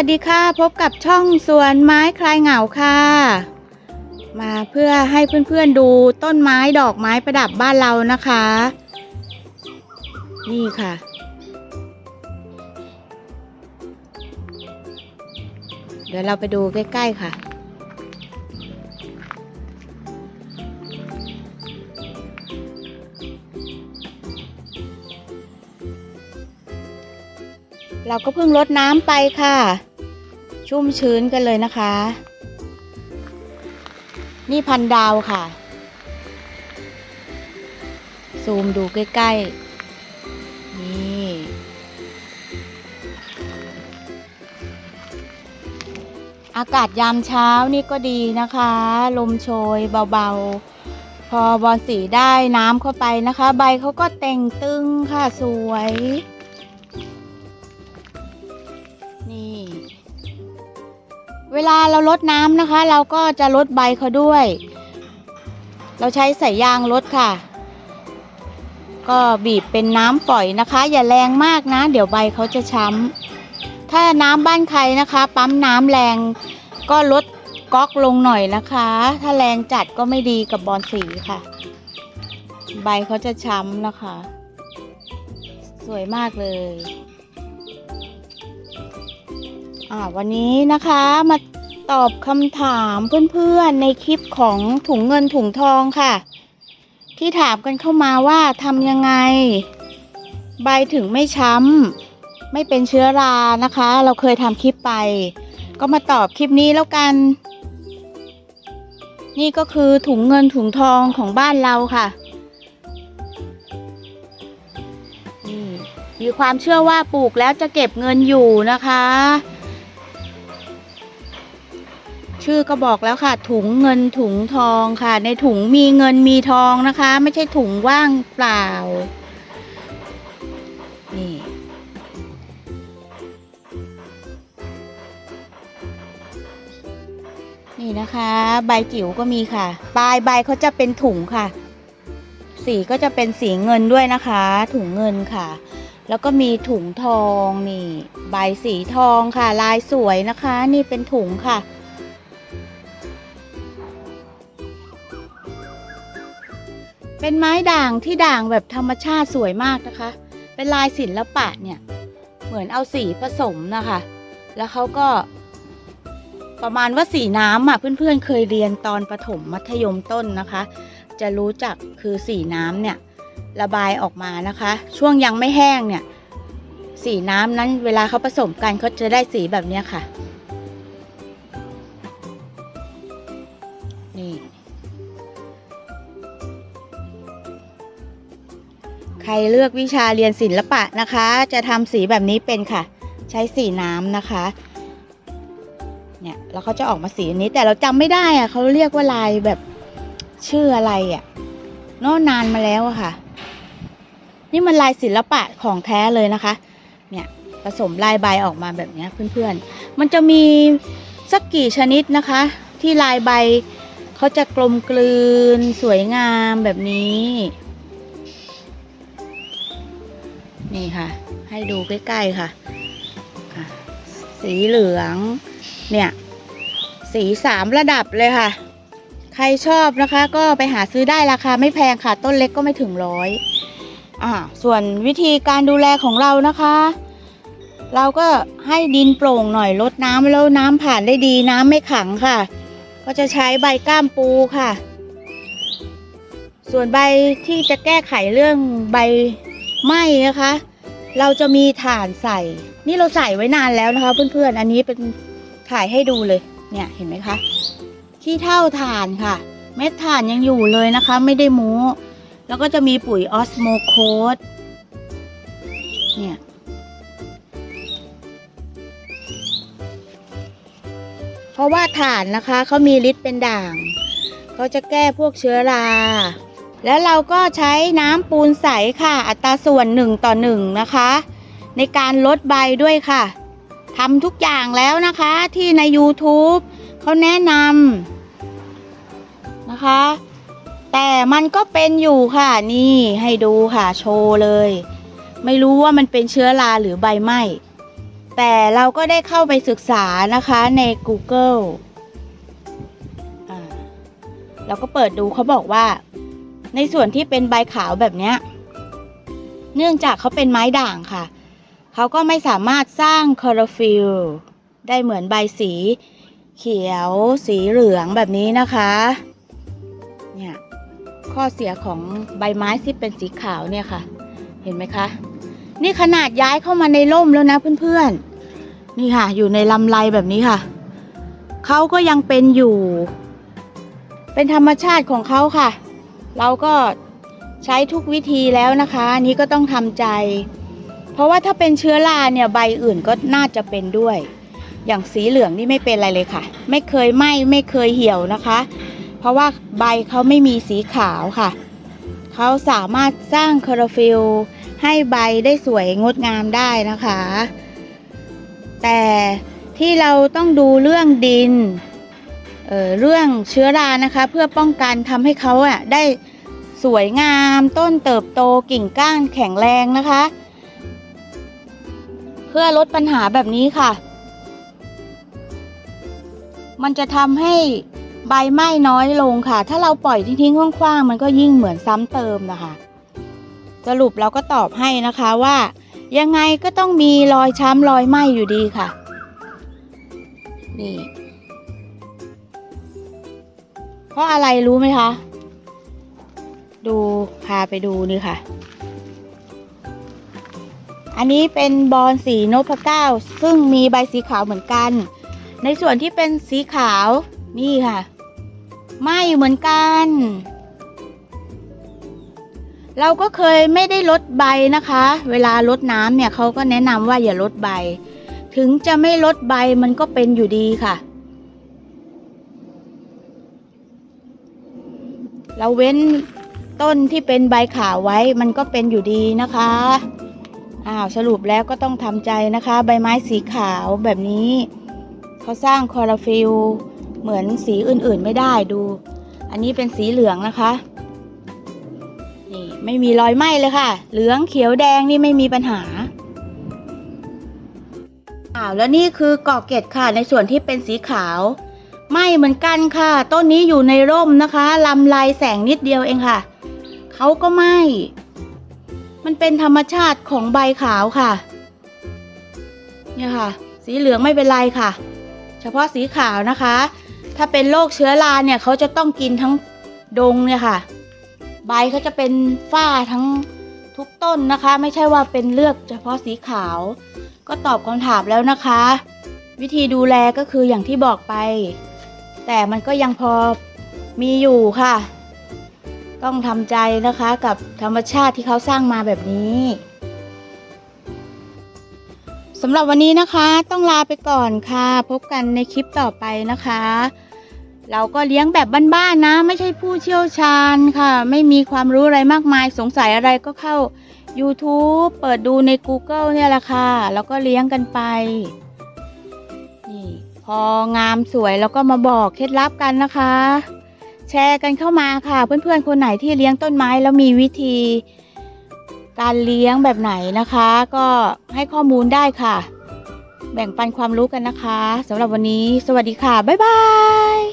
วัสดีค่ะ พบกับช่องสวนไม้คลายเหงาค่ะ มาเพื่อให้เพื่อนๆดูต้นไม้ดอกไม้ประดับบ้านเรานะคะ นี่ค่ะ เดี๋ยวเราไปดูใกล้ๆค่ะ เราก็เพิ่งรดน้ำไปค่ะ ชุ่มชื้นกันเลยนะคะ นี่พันดาวค่ะ ซูมดูใกล้ๆ นี่ อากาศยามเช้านี่ก็ดีนะคะ ลมโชยเบาๆ พอบอลสีได้น้ำเข้าไปนะคะ ใบเขาก็เต่งตึงค่ะสวย เวลาเราลดน้ำนะคะ เราก็จะลดใบเขาด้วย เราใช้สายยางลดค่ะ ก็บีบเป็นน้ำปล่อยนะคะ อย่าแรงมากนะ เดี๋ยวใบเขาจะช้ำถ้าน้ำบ้านใครนะคะ ปั๊มน้ำแรงก็ลดก๊อกลงหน่อยนะคะ ถ้าแรงจัดก็ไม่ดีกับบอลสีค่ะ ใบเขาจะช้ำนะคะ สวยมากเลย อ่าวันนี้นะคะมาตอบคำถามเพื่อนๆในคลิปของถุงเงินถุงทองค่ะ ที่ถามกันเข้ามาว่าทำยังไง ใบถึงไม่ช้ำไม่เป็นเชื้อรานะคะ เราเคยทำคลิปไป ก็มาตอบคลิปนี้แล้วกัน นี่ก็คือถุงเงินถุงทองของบ้านเราค่ะนี่มีความเชื่อว่าปลูกแล้วจะเก็บเงินอยู่นะคะ ชื่อก็บอกแล้วค่ะ ถุงเงินถุงทองค่ะ ในถุงมีเงินมีทองนะคะ ไม่ใช่ถุงว่างเปล่า นี่นี่นะคะ ใบจิ๋วก็มีค่ะ ปลายใบเขาจะเป็นถุงค่ะ สีก็จะเป็นสีเงินด้วยนะคะ ถุงเงินค่ะ แล้วก็มีถุงทองนี่ ใบสีทองค่ะ ลายสวยนะคะ นี่เป็นถุงค่ะ เป็นไม้ด่างที่ด่างแบบธรรมชาติสวยมากนะคะ เป็นลายศิลปะเนี่ย เหมือนเอาสีผสมนะคะ แล้วเขาก็ ประมาณว่าสีน้ำอะ เพื่อนๆ เคยเรียนตอนประถมมัธยมต้นนะคะ จะรู้จักคือสีน้ำเนี่ย ระบายออกมานะคะ ช่วงยังไม่แห้งเนี่ย สีน้ำนั้นเวลาเขาผสมกันเขาจะได้สีแบบนี้ค่ะ รเลือกวิชาเรียนศิลปะนะคะ จะทำสีแบบนี้เป็นค่ะ ใช้สีน้ำนะคะเนี่ยแล้วเขาจะออกมาสีนี้แต่เราจำไม่ได้อะเขาเรียกว่าลายแบบชื่ออะไรอะน่นานมาแล้วอะค่ะ นี่มันลายศิลปะของแท้เลยนะคะ เนี่ยผสมลายใบออกมาแบบนี้เพื่อนๆ มันจะมีสักกี่ชนิดนะคะ ที่ลายใบเขาจะกลมกลืนสวยงามแบบนี้ นี่ค่ะ ให้ดูใกล้ๆค่ะ สีเหลือง เนี่ย สีสามระดับเลยค่ะ ใครชอบนะคะ ก็ไปหาซื้อได้ราคาไม่แพงค่ะ ต้นเล็กก็ไม่ถึงร้อยอ่าส่วนวิธีการดูแลของเรานะคะ เราก็ให้ดินโปร่งหน่อยลดน้ำแล้วน้ำผ่านได้ดีน้ำไม่ขังค่ะ ก็จะใช้ใบก้ามปูค่ะ ส่วนใบที่จะแก้ไขเรื่องใบ ไหม้นะคะ เราจะมีถ่านใส่ นี่เราใส่ไว้นานแล้วนะคะ เพื่อนๆ อันนี้เป็นถ่ายให้ดูเลย เนี่ยเห็นไหมคะ ขี้เท่าถ่านค่ะ เม็ดถ่านยังอยู่เลยนะคะ ไม่ได้ม้แล้วก็จะมีปุ๋ยออสโมโคสเนี่ยเพราะว่าถ่านนะคะเขามีฤทธิ์เป็นด่างเขาจะแก้พวกเชื้อรา แล้วเราก็ใช้น้ำปูนใสค่ะ อัตราส่วนหนึ่งต่อหนึ่งนะคะ ในการลดใบด้วยค่ะทำทุกอย่างแล้วนะคะที่ใน YouTube เขาแนะนำนะคะ แต่มันก็เป็นอยู่ค่ะนี่ให้ดูค่ะโชว์เลย ไม่รู้ว่ามันเป็นเชื้อราหรือใบไหม้แต่เราก็ได้เข้าไปศึกษานะคะใน Google เราก็เปิดดูเขาบอกว่า ในส่วนที่เป็นใบขาวแบบนี้เนื่องจากเขาเป็นไม้ด่างค่ะ เขาก็ไม่สามารถสร้างคลอโรฟิลได้เหมือนใบสีเขียวสีเหลืองแบบนี้นะคะเนี่ยข้อเสียของใบไม้ที่เป็นสีขาวเนี่ยค่ะ เห็นไหมคะ นี่ขนาดย้ายเข้ามาในร่มแล้วนะเพื่อนๆ นี่ค่ะ อยู่ในลำไรแบบนี้ค่ะ เขาก็ยังเป็นอยู่ เป็นธรรมชาติของเขาค่ะ เราก็ใช้ทุกวิธีแล้วนะคะอันนี้ก็ต้องทำใจ เพราะว่าถ้าเป็นเชื้อราเนี่ยใบอื่นก็น่าจะเป็นด้วย อย่างสีเหลืองนี่ไม่เป็นอะไรเลยค่ะ ไม่เคยไหม้ไม่เคยเหี่ยวนะคะ เพราะว่าใบเขาไม่มีสีขาวค่ะเขาสามารถสร้างคลอโรฟิลให้ใบได้สวยงดงามได้นะคะ แต่ที่เราต้องดูเรื่องดินเอ่อเรื่องเชื้อรานะคะ เพื่อป้องกันทำให้เขาอะได้ สวยงามต้นเติบโตกิ่งก้านแข็งแรงนะคะ เพื่อลดปัญหาแบบนี้ค่ะ มันจะทำให้ใบไหม้น้อยลงค่ะ ถ้าเราปล่อยทิ้งๆคว้างๆมันก็ยิ่งเหมือนซ้ำเติมนะคะ สรุปเราก็ตอบให้นะคะว่า ยังไงก็ต้องมีรอยช้ำรอยไหม้อยู่ดีค่ะ นี่ เพราะอะไรรู้ไหมคะ ดูพาไปดูนี่ค่ะ อันนี้เป็นบอลสีนพเก้า ซึ่งมีใบสีขาวเหมือนกัน ในส่วนที่เป็นสีขาวนี่ค่ะไม้เหมือนกัน เราก็เคยไม่ได้ลดใบนะคะ เวลาลดน้ำเนี่ยเขาก็แนะนำว่าอย่าลดใบ ถึงจะไม่ลดใบมันก็เป็นอยู่ดีค่ะ เราเว้น ต้นที่เป็นใบขาวไว้มันก็เป็นอยู่ดีนะคะอ้าวสรุปแล้วก็ต้องทำใจนะคะ ใบไม้สีขาวแบบนี้เขาสร้างคลอโรฟิลเหมือนสีอื่นๆไม่ได้ดู อันนี้เป็นสีเหลืองนะคะนี่ไม่มีรอยไหม้เลยค่ะ เหลืองเขียวแดงนี่ไม่มีปัญหาอ้าวแล้วนี่คือกอกเกตค่ะ ในส่วนที่เป็นสีขาวไหม้เหมือนกันค่ะ ต้นนี้อยู่ในร่มนะคะลำลายแสงนิดเดียวเองค่ะ เขาก็ไม้มันเป็นธรรมชาติของใบขาวค่ะ เนี่ยค่ะ สีเหลืองไม่เป็นไรค่ะ เฉพาะสีขาวนะคะ ถ้าเป็นโรคเชื้อราเนี่ยเขาจะต้องกินทั้งดงเนี่ยค่ะ ใบเขาจะเป็นฝ้าทั้งทุกต้นนะคะ ไม่ใช่ว่าเป็นเลือกเฉพาะสีขาว ก็ตอบคำถามแล้วนะคะ วิธีดูแลก็คืออย่างที่บอกไป แต่มันก็ยังพอมีอยู่ค่ะ ต้องทำใจนะคะกับธรรมชาติที่เขาสร้างมาแบบนี้สำหรับวันนี้นะคะต้องลาไปก่อนค่ะ พบกันในคลิปต่อไปนะคะ เราก็เลี้ยงแบบบ้านๆนะ ไม่ใช่ผู้เชี่ยวชาญค่ะ ไม่มีความรู้อะไรมากมายสงสัยอะไรก็เข้า YouTube เปิดดูใน Google เนี่ยแหละค่ะ แล้วก็เลี้ยงกันไป นี่ พองามสวยแล้วก็มาบอกเคล็ดลับกันนะคะ แชร์กันเข้ามาค่ะ เพื่อนๆ คนไหนที่เลี้ยงต้นไม้แล้วมีวิธี การเลี้ยงแบบไหนนะคะ ก็ให้ข้อมูลได้ค่ะ แบ่งปันความรู้กันนะคะสำหรับวันนี้ สวัสดีค่ะ บ๊ายบาย